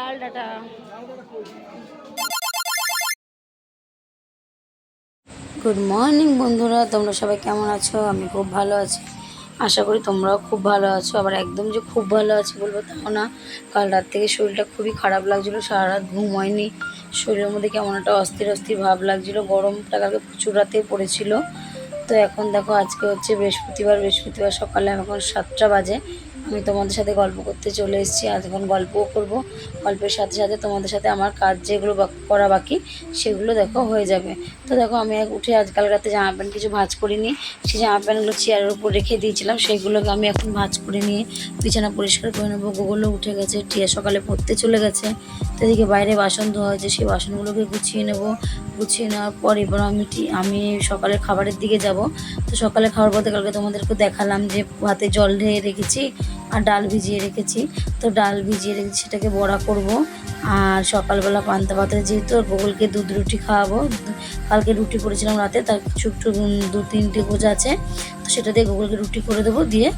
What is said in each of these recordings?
লাল data. Good morning বন্ধুরা। তোমরা সবাই কেমন আছো? আমি খুব ভালো আছি। আশা করি তোমরাও খুব ভালো আছো। আবার একদম যে খুব ভালো আছি বলব তাও না। কাল রাত থেকে শরীরটা খুবই খারাপ লাগছিল। সারা রাত ঘুম হয়নি। শরীরের মধ্যে কেমন একটা অস্থির অস্থির ভাব লাগছিল। গরমটা কালকে প্রচুর রাতে পড়েছিল। তো এখন দেখো, আজকে হচ্ছে বৃহস্পতিবার। বৃহস্পতিবার সকালে এখন সাতটা বাজে। আমি তোমাদের সাথে গল্প করতে চলে এসেছি। আজ এখন গল্পও করব। গল্পের সাথে সাথে তোমাদের সাথে আমার কাজ যেগুলো করা বাকি, সেগুলো দেখো হয়ে যাবে। তো দেখো, আমি উঠে আজকাল রাতে জামা প্যান্ট কিছু ভাঁজ করিনি। সেই জামা প্যান্টগুলো চেয়ারের উপর রেখে দিয়েছিলাম। সেইগুলোকে আমি এখন ভাঁজ করে নিয়ে বিছানা পরিষ্কার করে নেব। গোগুলো উঠে গেছে। টিয়া সকালে পড়তে চলে গেছে। তো এদিকে বাইরে বাসন ধোয়া হয়েছে। সেই বাসনগুলোকে গুছিয়ে নেব। গুছিয়ে নেওয়ার পর এবার আমি আমি সকালে খাবারের দিকে যাব। তো সকালে খাবার বলতে কালকে তোমাদেরকে দেখালাম যে ভাতে জল ঢেয়ে রেখেছি। আর ডাল ভিজিয়ে রেখেছি। তো ডাল ভিজিয়ে রেখেছি সেটাকে বড়া করব। আর সকালবেলা পান্তা পাতা যেহেতু গোগলকে দুধ রুটি খাওয়াবো, কালকে রুটি করেছিলাম রাতে, তার কিছু একটু দু তিনটে গোজ আছে, তো সেটা দিয়ে গোগলকে রুটি করে দেবো, দিয়ে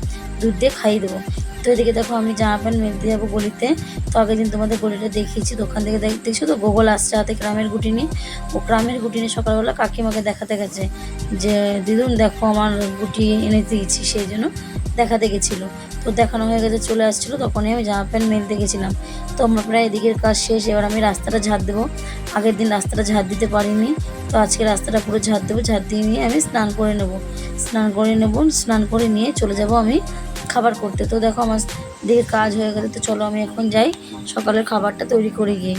দুধ দিয়ে খাইয়ে দেবো। তো এদিকে দেখো, আমি জামা প্যান্ট মেলতে যাব গলিতে। তো আগের দিন তোমাদের গলিটা দেখিয়েছি দোকান থেকে দেখ- দেখছ তো? গোগল আসছে হাতে গ্রামের গুটি নিয়ে ও গ্রামের গুটি নিয়ে সকালবেলা কাকিমাকে দেখাতে গেছে যে, দিদুন, দেখো আমার গুটি এনে দিয়েছি সেই জন্য দেখাতে গেছিল। তো দেখানো হয়ে গেছে, চলে আসছিল। তখনই আমি জামা প্যান্ট মেলতে গেছিলাম। তো আমরা প্রায় এদিকের কাজ শেষ, এবার আমি রাস্তাটা ঝাড় দেবো। আগের দিন রাস্তাটা ঝাড় দিতে পারিনি। তো আজকে রাস্তাটা পুরো ঝাড় দেবো, ঝাড় দিয়ে নিয়ে আমি স্নান করে নেব। স্নান করে নেব, স্নান করে নিয়ে চলে যাব আমি খাবার করতে। তো দেখো আমার দিকে কাজ হয়ে গেলে তো চলো আমি এখন যাই সকালের খাবারটা তৈরি করে গিয়ে।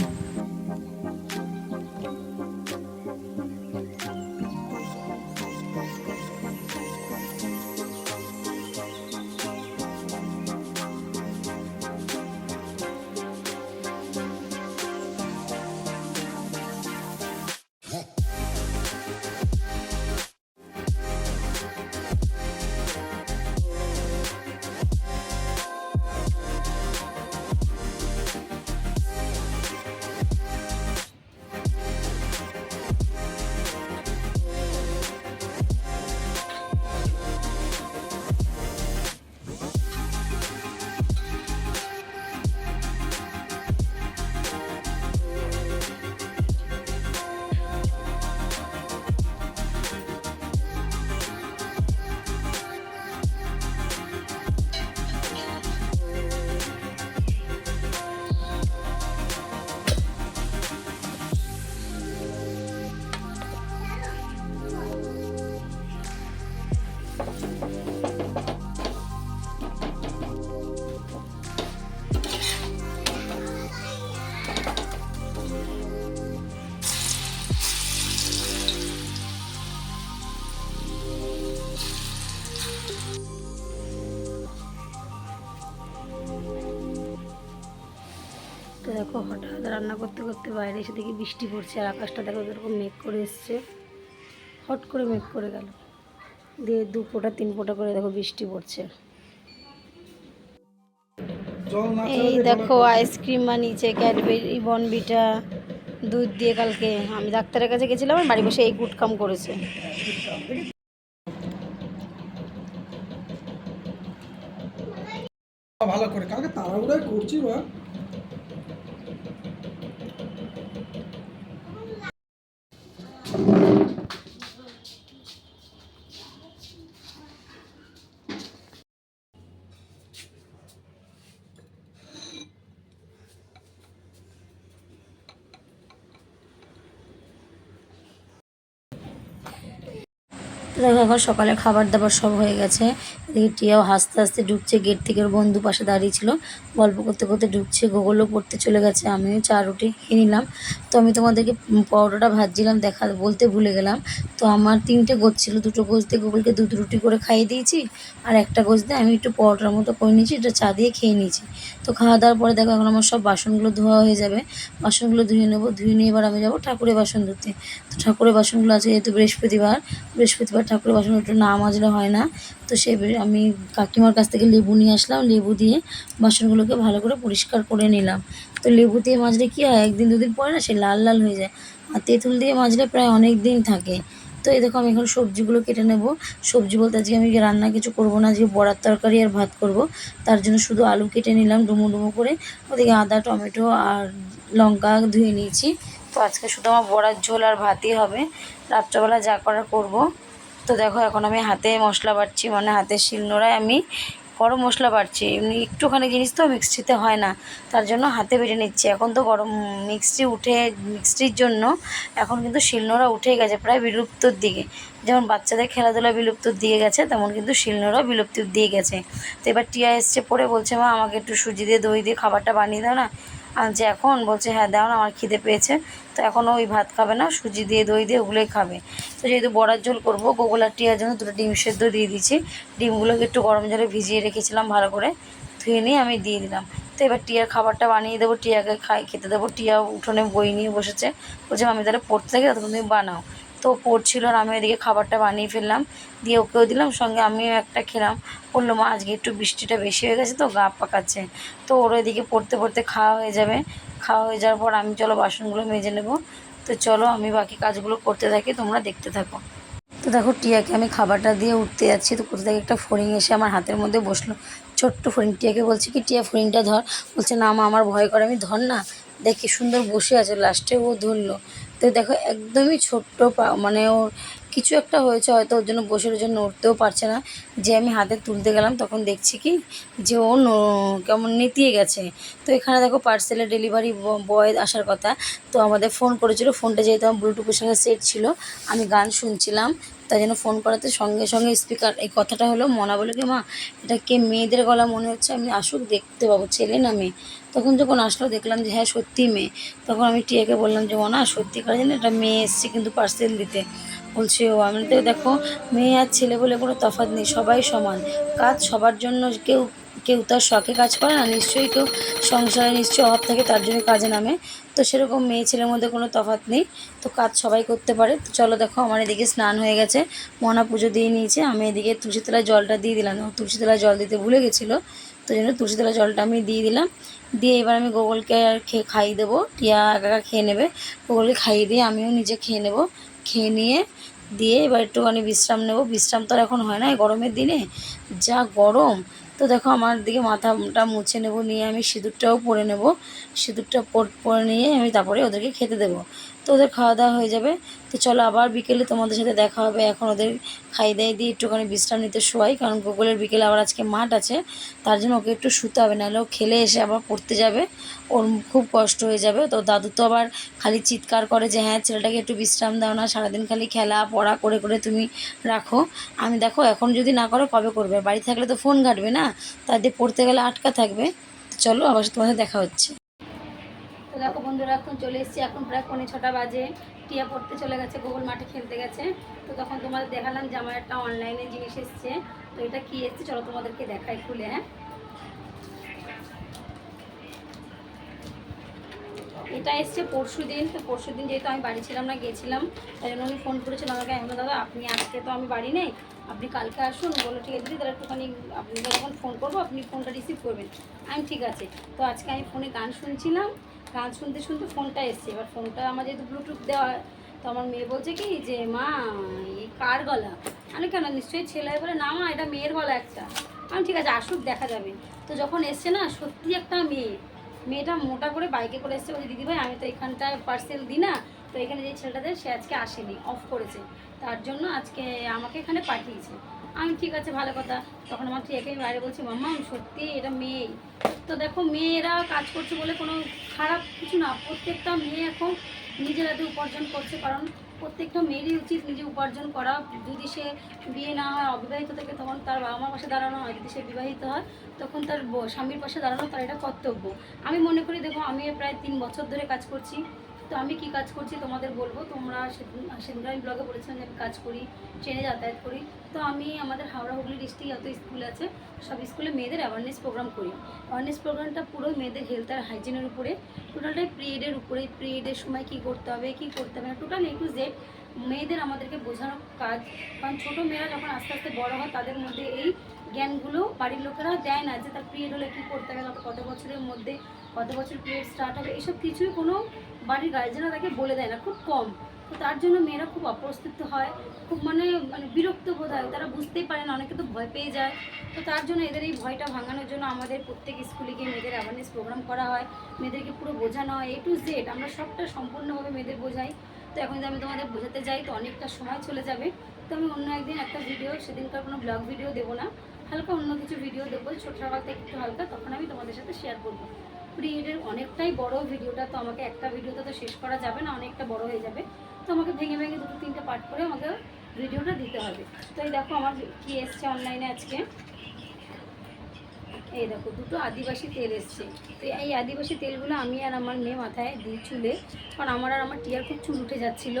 তো দেখো হঠাৎ রান্না করতে করতে বাইরে এসে দেখি বৃষ্টি পড়ছে আর আকাশটা দেখো এরকম মেঘ করে এসছে। হট করে মেঘ করে গেল। দিয়ে দু ফোঁটা তিন ফোঁটা করে দেখো বৃষ্টি পড়ছে। এই দেখো আইসক্রিম বানিয়েছে ক্যাডবেরি বনবিটা দুধ দিয়ে কালকে। আমি ডাক্তারের কাছে গেছিলাম আর বাড়ি বসে এই গুটকাম করেছে। ভালো করে কালকে তাড়াহুড়াই করছি বা দেখো এখন সকালে খাবার দাবার সব হয়ে গেছে। এদিকে টিয়াও হাসতে হাসতে ঢুকছে, গেট থেকে ওর বন্ধু পাশে দাঁড়িয়ে ছিল। গল্প করতে করতে ঢুকছে, গোগলও পড়তে চলে গেছে। আমিও চা রুটি খেয়ে নিলাম। তো আমি তোমাদেরকে পরোটাটা ভাজছিলাম, দেখা বলতে ভুলে গেলাম। তো আমার তিনটে গোছ ছিল, দুটো গোছ দিয়ে গোগলকে দুধ রুটি করে খাইয়ে দিয়েছি, আর একটা গোছ দিয়ে আমি একটু পরোটার মতো করে নিয়েছি, এটা চা দিয়ে খেয়ে নিয়েছি। তো খাওয়া দাওয়ার পরে দেখো এখন আমার সব বাসনগুলো ধোয়া হয়ে যাবে। বাসনগুলো ধুয়ে নেব, ধুয়ে নিয়ে এবার আমি যাব ঠাকুরের বাসন ধুতে তো ঠাকুরের বাসনগুলো আছে যেহেতু বৃহস্পতিবার বৃহস্পতিবার ঠাকুরের বাসন একটু না মাজলে হয় না। তো সেই আমি কাকিমার কাছ থেকে লেবু নিয়ে আসলাম, লেবু দিয়ে বাসনগুলোকে ভালো করে পরিষ্কার করে নিলাম। তো লেবু দিয়ে মাজলে কী হয়, একদিন দুদিন পরে না সে লাল লাল হয়ে যায়। আর তেঁতুল দিয়ে মাজলে প্রায় অনেক দিন থাকে। তো এই দেখো আমি এখন সবজিগুলো কেটে নেব। সবজি বলতে আজকে আমি রান্না কিছু করব না, আজকে বড়ার তরকারি আর ভাত করব। তার জন্য শুধু আলু কেটে নিলাম, ডুমো ডুমো করে। ওদিকে আদা, টমেটো আর লঙ্কা ধুয়ে নিয়েছি। তো আজকে শুধু আমার বড়ার ঝোল আর ভাতই হবে। রাত্রেবেলা যা করার করব। তো দেখো, এখন আমি হাতে মশলা বাটছি মানে হাতে শিলনোড়ায় আমি গরম মশলা বাটছি। এমনি একটুখানি জিনিস তো মিক্সিতে হয় না, তার জন্য হাতে বেটে নিচ্ছি। এখন তো গরম মিক্সি উঠে, মিক্সির জন্য এখন কিন্তু শিলনোড়া উঠে গেছে, প্রায় বিলুপ্তর দিকে। যেমন বাচ্চাদের খেলাধুলা বিলুপ্তর দিয়ে গেছে, তেমন কিন্তু শিলনোড়া বিলুপ্তির দিয়ে গেছে। তো এবার টিয়া এসছে পরে বলছে, মা, আমাকে একটু সুজি দিয়ে দই দিয়ে খাবারটা বানিয়ে দাও না। আনছে এখন বলছে হ্যাঁ দাও না, আমার খিদে পেয়েছে। তো এখন ওই ভাত খাবে না, সুজি দিয়ে, দই দিয়ে, ওগুলোই খাবে। তো যেহেতু বড়ার ঝোল করব গোগোলার টিয়ার জন্য দুটো ডিম সেদ্ধ দিয়ে দিচ্ছি ডিমগুলোকে একটু গরম জলে ভিজিয়ে রেখেছিলাম ভালো করে, ধুয়ে নিয়ে আমি দিয়ে দিলাম। তো এবার টিয়ার খাবারটা বানিয়ে দেবো, টিয়াকে খাই, খেতে দেবো। টিয়া উঠোনে বই নিয়ে বসেছে। বলছে আমি তাহলে পড়তে থাকি ততক্ষণ তুমি বানাও। তো পড়ছিল আর আমি ওইদিকে খাবারটা বানিয়ে ফেললাম, দিয়ে ওকেও দিলাম, সঙ্গে আমিও একটা খেলাম। বলল, মা, আজকে একটু বৃষ্টিটা বেশি হয়ে গেছে তো, গা পাকাচ্ছে। তো ওর ওইদিকে পড়তে পড়তে খাওয়া হয়ে যাবে। খাওয়া হয়ে যাওয়ার পর আমি চলো বাসনগুলো মেজে নেব। তো চলো, আমি বাকি কাজগুলো করতে থাকি, তোমরা দেখতে থাকো। তো দেখো, টিয়াকে আমি খাবারটা দিয়ে উঠতে যাচ্ছি। তো কোথা থেকে একটা ফড়িং এসে আমার হাতের মধ্যে বসল। ছোট্ট ফড়িং, টিয়াকে বলছি কি, টিয়া, ফড়িংটা ধর। বলছে, না মা, আমার ভয় করে, আমি ধর না। দেখ সুন্দর বসে আছে। লাস্টে ও ধরলো। দেখো একদমই ছোট্ট পা মানে ওর কিছু একটা হয়েছে, হয়তো ওর জন্য বসে ওর জন্য উঠতেও পারছে না। যে আমি হাতে তুলতে গেলাম, তখন দেখছি কি যে ও কেমন নেতিয়ে গেছে। তো এখানে দেখো পার্সেলের ডেলিভারি বয় আসার কথা। তো আমাদের ফোন করেছিল ফোনটা যেহেতু আমার ব্লুটুথের সঙ্গে সেট ছিল, আমি গান শুনছিলাম। তাই জন্য ফোন করাতে সঙ্গে সঙ্গে স্পিকার এই কথাটা হলো, মনা বলে কি, মা, এটা কে মেয়েদের গলা মনে হচ্ছে? আমি আসুক, দেখতে পাবো, ছেলে না মেয়ে? তখন যখন আসলো, দেখলাম যে হ্যাঁ সত্যি মেয়ে। তখন আমি টিয়াকে বললাম যে, মনা সত্যিকার জানি এটা মেয়ে এসছে কিন্তু পার্সেল দিতে। বলছে, ও আমি তো দেখো, মেয়ে আর ছেলে বলে কোনো তফাৎ নেই, সবাই সমান। কাজ সবার জন্য কেউ কেউ তার শখে কাজ করে না, নিশ্চয়ই কেউ সংসারে নিশ্চয়ই অভাব থাকে, তার জন্য কাজে নামে। তো সেরকম মেয়ে ছেলের মধ্যে কোনো তফাৎ নেই। তো কাজ সবাই করতে পারে। তো চলো দেখো, আমার এদিকে স্নান হয়ে গেছে। মনা পুজো দিয়ে নিয়েছে। আমি এদিকে তুলসীতলায় জলটা দিয়ে দিলাম। ও তুলসীতলায় জল দিতে ভুলে গেছিল। তো জন্য তুলসীতলায় জলটা আমি দিয়ে দিলাম। দিয়ে এবার আমি গোগলকে আর খেয়ে খাইয়ে দেবো। টিয়া একা খেয়ে নেবে। গোগলকে খাইয়ে দিয়ে আমিও নিজে খেয়ে নেব। খেয়ে নিয়ে দিয়ে এবার একটুখানি বিশ্রাম নেব। বিশ্রাম তো আর এখন হয় না গরমের দিনে যা গরম। তো দেখো আমার দিকে মাথাটা মুছে নেব, নিয়ে আমি সিঁদুরটাও পরে নেব। সিঁদুরটা পর- নিয়ে আমি তারপরে ওদেরকে খেতে দেবো। তো ওদের খাওয়া দাওয়া হয়ে যাবে। তো চলো আবার বিকেলে তোমাদের সাথে দেখা হবে। এখন ওদের খাই দাই দিয়ে একটুখানি বিশ্রাম নিতে শোয়াই, কারণ গোকুলের বিকেলে আবার আজকে মাঠ আছে। তার জন্য ওকে একটু শুতে হবে, নাহলে ও খেলে এসে আবার পড়তে যাবে। ওর খুব কষ্ট হয়ে যাবে। তো দাদু তো আবার খালি চিৎকার করে যে হ্যাঁ ছেলেটাকে একটু বিশ্রাম দাও না, সারাদিন খালি খেলা, পড়া, করে করে তুমি রাখো। আমি দেখো, এখন যদি না করো, কবে করবে? বাড়ি থাকলে তো ফোন ঘাটবে না? তার দিয়ে পড়তে গেলে আটকা থাকবে। চলো আবার তোমাদের দেখা হচ্ছে। তো দেখো বন্ধুরা এখন চলে এসেছি এখন প্রায় পৌনে ছটা বাজে। টিয়া পড়তে চলে গেছে গোগল মাঠে খেলতে গেছে। তো তখন তোমাদের দেখালাম যে আমার একটা অনলাইনে জিনিস এসছে। তো এটা কি এসছে? চলো তোমাদেরকে দেখাই খুলে হ্যাঁ? এটা এসছে পরশু দিন তো পরশু দিন যেহেতু আমি বাড়ি ছিলাম না গেছিলাম তাই জন্য উনি ফোন করেছিল আমাকে আমি বললাম, দাদা আপনি আজকে তো আমি বাড়ি নেই। আপনি কালকে আসুন বলো ঠিক আছে তাহলে একটুখানি আপনি যখন ফোন করব আপনি ফোনটা রিসিভ করবেন। আমি ঠিক আছে। তো আজকে আমি ফোনে গান শুনছিলাম। গান শুনতে শুনতে ফোনটা এসছে। এবার ফোনটা আমার যেহেতু ব্লুটুথ দেওয়া তো আমার মেয়ে বলছে কি যে, মা, এই কার গলা? আমি কেন, নিশ্চয়ই ছেলে বলে, না মা, এটা মেয়ের গলা একটা। আমি ঠিক আছে, আসুক, দেখা যাবে। তো যখন এসছে না, সত্যি একটা মেয়ে, মেয়েটা মোটা করে বাইকে করে এসছে বলছে দিদিভাই আমি তো এখানটায় পার্সেল দিই না, তো এখানে যে ছেলেটা দেয় সে আজকে আসেনি অফ করেছে। তার জন্য আজকে আমাকে এখানে পাঠিয়েছে। আমি ঠিক আছে, ভালো কথা। তখন আমার ঠিক আমি বাইরে বলছি, মাম্মা সত্যি এটা মেয়েই। তো দেখো, মেয়েরা কাজ করছে বলে কোনো খারাপ কিছু না। প্রত্যেকটা মেয়ে এখন নিজের হাতে উপার্জন করছে, কারণ প্রত্যেকটা মেয়েরই উচিত নিজে উপার্জন করা। যদি সে বিয়ে না হয়, অবিবাহিত থাকে তখন তার বাবা মার পাশে দাঁড়ানো হয়। যদি সে বিবাহিত হয়, তখন তার স্বামীর পাশে দাঁড়ানো তার এটা কর্তব্য। আমি মনে করি, দেখো, আমি প্রায় তিন বছর ধরে কাজ করছি। তো আমি কি কাজ করছি তোমাদের বলব? তোমরা সেদিন আমি ব্লগে বলেছিলাম যে আমি কাজ করি, ট্রেনে যাতায়াত করি। তো আমি আমাদের হাওড়া হুগলি ডিস্ট্রিক্ট যত স্কুল আছে, সব স্কুলে মেয়েদের অ্যাওয়ারনেস প্রোগ্রাম করি। অ্যাওয়ারনেস প্রোগ্রামটা পুরো মেয়েদের হেলথ আর হাইজিনের উপরে টোটালটাই পিরিয়ডের উপরে পিরিয়ডের সময় কি করতে হবে, কি করতে হবে না টোটাল এ টু জেড মেয়েদের আমাদেরকে বোঝানোর কাজ। কারণ ছোটো মেয়েরা যখন আস্তে আস্তে বড় হয়, তাদের মধ্যে এই জ্ঞানগুলো বাড়ির লোকেরা দেয় না যে তার পিরিয়ড হলে কী করতে হবে কত বছরের মধ্যে কত বছর পিরিয়ড স্টার্ট হবে, এসব কিছুই কোনো বাড়ির গার্জেনরা তাকে বলে দেয় না, খুব কম। তো তার জন্য মেয়েরা খুব অপ্রস্তুত হয়, খুব মানে মানে বিরক্ত বোধ হয়, তারা বুঝতেই পারে না, অনেকে তো ভয় পেয়ে যায়। তো তার জন্য এদের এই ভয়টা ভাঙানোর জন্য আমাদের প্রত্যেক স্কুলে গিয়ে মেয়েদের অ্যাওয়ারনেস প্রোগ্রাম করা হয়, মেয়েদেরকে পুরো বোঝানো হয় এ টু জেড আমরা সবটা সম্পূর্ণভাবে মেয়েদের বোঝাই। তো এখন যদি আমি তোমাদের বোঝাতে যাই, তো অনেকটা সময় চলে যাবে। তো আমি অন্য একদিন একটা ভিডিও সেদিনকার কোনো ব্লগ ভিডিও দেবো না, হালকা অন্য কিছু ভিডিও দেবো ছোটো থেকে একটু হালকা, তখন আমি তোমাদের সাথে শেয়ার করব। প্রি এডের অনেকটাই বড় ভিডিওটা, তো আমাকে একটা ভিডিওতে তো শেষ করা যাবে না, অনেকটা বড় হয়ে যাবে। তো আমাকে ভেঙে ভেঙে দুটো তিনটে পার্ট করে আমাকে ভিডিওটা দিতে হবে। তো এই দেখো আমার কি এসছে অনলাইনে আজকে। এই দেখো, দুটো আদিবাসী তেল এসছে। তো এই আদিবাসী তেলগুলো আমি আর আমার মেয়ে মাথায় দিই চুলে, কারণ আমার আর আমার টিয়ার খুব চুল উঠে যাচ্ছিল।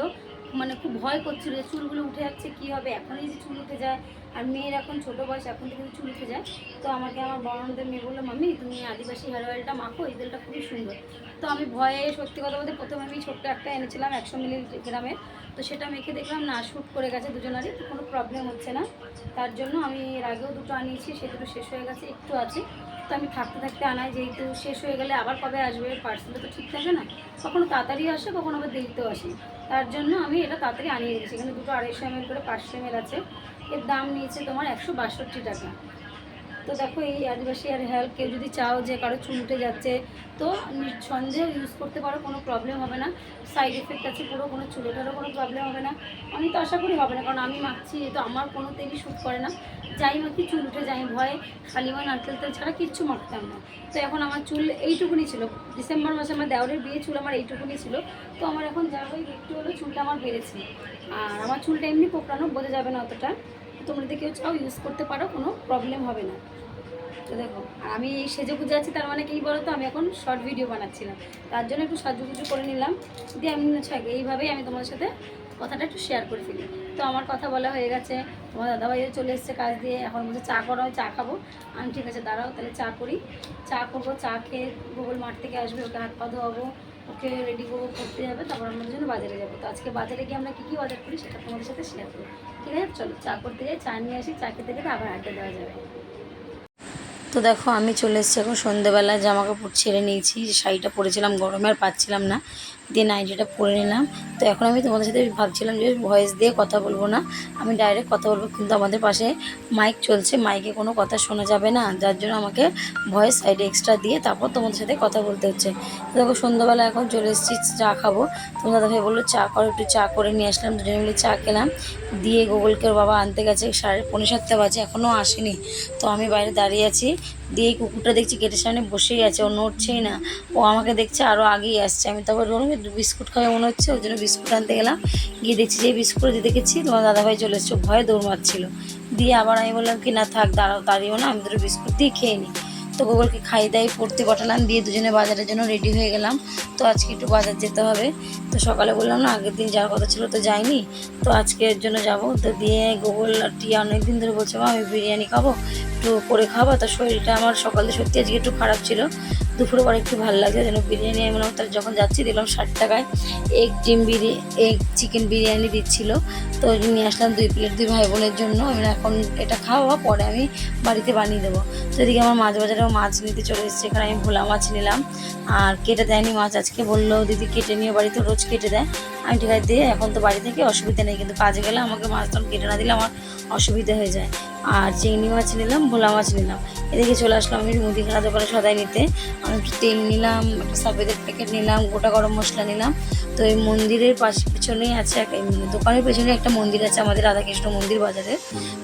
মানে খুব ভয় করছিল যে চুলগুলো উঠে যাচ্ছে, কী হবে? এখনই যে চুল উঠে যায়, আর মেয়ের এখন ছোটো বয়স, এখন থেকে যদি চুল উঠে যায়, তো আমাকে আমার বড়নদের মেয়ে বলল, মাম্মি, তুমি আদিবাসী হেয়ার অয়েলটা মাখো, এই তেলটা খুবই সুন্দর। তো আমি ভয়ে সত্যি কথা বলতে প্রথমে আমি ছোট্ট একটা এনেছিলাম একশো মিলি গ্রামের তো সেটা মেখে দেখলাম, না শ্যুট করে গেছে দুজনারই, তো কোনো প্রবলেম হচ্ছে না। তার জন্য আমি এর আগেও দুটো আনিয়েছি, সে দুটো শেষ হয়ে গেছে, একটু আছে। তো আমি থাকতে থাকতে আনাই, যেহেতু শেষ হয়ে গেলে আবার কবে আসবে? পার্সেলটা তো ঠিক থাকে না। কখনো তাড়াতাড়ি আসে, কখনো আবার দেরিতেও আসে। তার জন্য আমি এটা তাড়াতাড়ি আনিয়ে রেখেছি এখানে দুটো আড়াইশো এম করে পাঁচশো এম আছে। এর দাম নিয়েছে তোমার একশো বাষট্টি টাকা। তো দেখো এই আদিবাসী আর হেল্প কেউ যদি চাও যে কারও চুল উঠে যাচ্ছে, তো নিঃসন্দেহে ইউজ করতে পারো, কোনো প্রবলেম হবে না। সাইড এফেক্ট আছে পুরো, কোনো চুলোটারও কোনো প্রবলেম হবে না। আমি তো আশা করি হবে না, কারণ আমি মাখছি তো আমার কোনো তেলই শ্যুট করে না। যাই মাখি, চুল উঠে যাই ভয়ে খালিমা নারকেল তেল ছাড়া কিচ্ছু মাখতাম না। তো এখন আমার চুল এইটুকুনি ছিল। ডিসেম্বর মাসে আমার দেওয়ারের বিয়ে চুল আমার এইটুকুনি ছিল। তো আমার এখন যা হোক একটু হলো চুলটা আমার বেড়েছে। আর আমার চুলটা এমনি কোপড়ানো বোঝা যাবে না অতটা। তোমরা যদি কেউ চাও ইউজ করতে পারো, কোনো প্রবলেম হবে না। তো দেখো, আর আমি এই সেজে গুজে আছি, তার মানে কি বলো তো আমি এখন শর্ট ভিডিও বানাচ্ছিলাম। তার জন্য একটু সাজুগুজু করে নিলাম। দিয়ে আমি থাক এইভাবেই আমি তোমাদের সাথে কথাটা একটু শেয়ার করে ফেলি। তো আমার কথা বলা হয়ে গেছে, তোমার দাদাভাইও চলে এসছে কাজ দিয়ে, এখন বলছে চা করা হয় চা খাব। আমি ঠিক আছে, দাঁড়াও, তাহলে চা করি। চা করব, চা খেয়ে গুগল মাঠ থেকে আসবে, ওকে হাত পা ধোয়াবো। ওকে রেডি করব, করতে যাবে, তারপর আমরা জন্য বাজারে যাব। তো আজকে বাজারে গিয়ে আমরা কী কী অর্ডার করি সেটা তোমাদের সাথে শেয়ার করব। ঠিক আছে? চলো, চা করতে যাই, চা নিয়ে আসি, চা খেতে খেতে আবার আড্ডা দেওয়া যাবে। তো দেখো, আমি চলে এসেছি এখন সন্ধেবেলা জামা কাপড় ছেড়ে নিয়েছি, শাড়িটা পরেছিলাম গরমে আর পাচ্ছিলাম না। দিয়ে নাইটিটা পরে নিলাম। তো এখন আমি তোমাদের সাথে ভাবছিলাম যে ভয়েস দিয়ে কথা বলব না। আমি ডাইরেক্ট কথা বলব, কিন্তু আমাদের পাশে মাইক চলছে। মাইকে কোনো কথা শোনা যাবে না। যার জন্য আমাকে ভয়েস সাইডে এক্সট্রা দিয়ে তারপর তোমাদের সাথে কথা বলতে হচ্ছে। দেখো, সন্ধ্যাবেলা এখন চলে এসেছি, চা খাব। তোমরা দাদা বলল, চা করো, একটু চা করে নিয়ে আসলাম। দুজনে মিলে চা খেলাম। দিয়ে গুগলকে বাবা আনতে গেছে। সাড়ে পনেরো সাতটা বাজে এখনও আসেনি। তো আমি বাইরে দাঁড়িয়ে আছি। দিয়ে এই কুকুরটা দেখছি গেটের সামনে বসেই আছে, ও নড়ছেই না। ও আমাকে দেখছে আরও আগেই আসছে। আমি তারপর বললাম বিস্কুট খাবে মনে হচ্ছে? ওই জন্য বিস্কুট আনতে গেলাম। গিয়ে দেখছি যে বিস্কুট দিতে গেছি, তোমার দাদাভাই চলে এসছে ভয়ে দৌড় মারছিল। দিয়ে আবার আমি বললাম কি, না, থাক, দাঁড়াও, দাঁড়িয়েও না, আমি দুটো বিস্কুট দিয়ে খেয়ে নিই। তো গোগলকে খাই দাই পড়তে পাঠালাম দিয়ে দুজনে বাজারের জন্য রেডি হয়ে গেলাম। তো আজকে একটু বাজার যেতে হবে। তো সকালে বললাম, না, আগের দিন যাওয়ার কথা ছিল, তো যাইনি। তো আজকের জন্য যাব। তো দিয়ে গোগল টিয়া অনেকদিন ধরে বলছে আমি বিরিয়ানি খাব। একটু করে খাব। তো শরীরটা আমার সকালে সত্যি আজকে একটু খারাপ ছিল। দুপুরে পরে একটু ভালো লাগছে, যেন বিরিয়ানি আমি তাহলে যখন যাচ্ছি দিলাম ষাট টাকায় এগ ডিম বিরিয়ানি এগ চিকেন বিরিয়ানি দিচ্ছিল। তো নিয়ে আসলাম দুই প্লেট দুই ভাই বোনের জন্য। আমি এখন এটা খাওয়া পরে আমি বাড়িতে বানিয়ে দেবো। তো এদিকে আমার মাছ বাজারেও মাছ নিতে চলে এসেছে। এখানে আমি ভোলা মাছ নিলাম। আর কেটে দেয়নি মাছ। আজকে বলল, দিদি কেটে নিয়ে বাড়িতে রোজ কেটে দেয়। আমি ঠিক আছে দিয়ে এখন তো বাড়ি থেকে অসুবিধা নেই। কিন্তু কাজে গেলে আমাকে মাছ তখন কেটে না দিলে আমার অসুবিধা হয়ে যায়। আর চিংড়ি মাছ নিলাম, ভোলা মাছ নিলাম। এদিকে চলে আসলাম আমি মুদিখানা দোকানে সদাই নিতে। আমি একটু তেল নিলাম, একটা সাফেদের প্যাকেট নিলাম, গোটা গরম মশলা নিলাম। তো এই মন্দিরের পাশে পিছনেই আছে এক দোকানের পেছনে একটা মন্দির আছে, আমাদের রাধাকৃষ্ণ মন্দির বাজারে।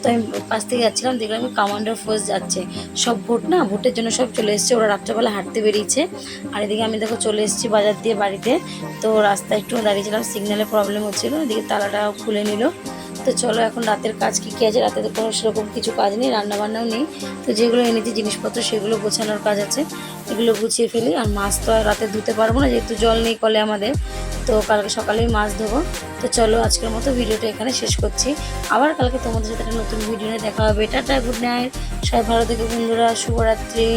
তো আমি পাশ থেকে যাচ্ছিলাম, দেখলাম কমান্ডার ফোর্স যাচ্ছে। সব ভোট না, ভোটের জন্য সব চলে এসছে, ওরা রাত্রেবেলা হাঁটতে বেরিয়েছে। আর এদিকে আমি দেখো চলে এসেছি বাজার দিয়ে বাড়িতে। তো রাস্তায় একটু দাঁড়িয়েছিলাম সিগন্যালের প্রবলেম হচ্ছিল, এদিকে তালাটা খুলে নিল। তো চলো এখন রাতের কাজ কী কী আছে? রাতে তো কোনো সেরকম কিছু কাজ নেই, রান্নাবান্নাও নেই। তো যেগুলো এনেছি, জিনিসপত্র, সেগুলো গোছানোর কাজ আছে। এগুলো গুছিয়ে ফেলি। আর মাছ তো আর রাতে ধুতে পারব না, যেহেতু জল নেই কলে আমাদের। তো কালকে সকালেই মাছ ধোবো। তো চলো আজকের মতো ভিডিওটা এখানে শেষ করছি। আবার কালকে তোমাদের সাথে একটা নতুন ভিডিও নিয়ে দেখা হবে। Tata, good night. সবাই ভালো থেকে বন্ধুরা। শুভরাত্রি।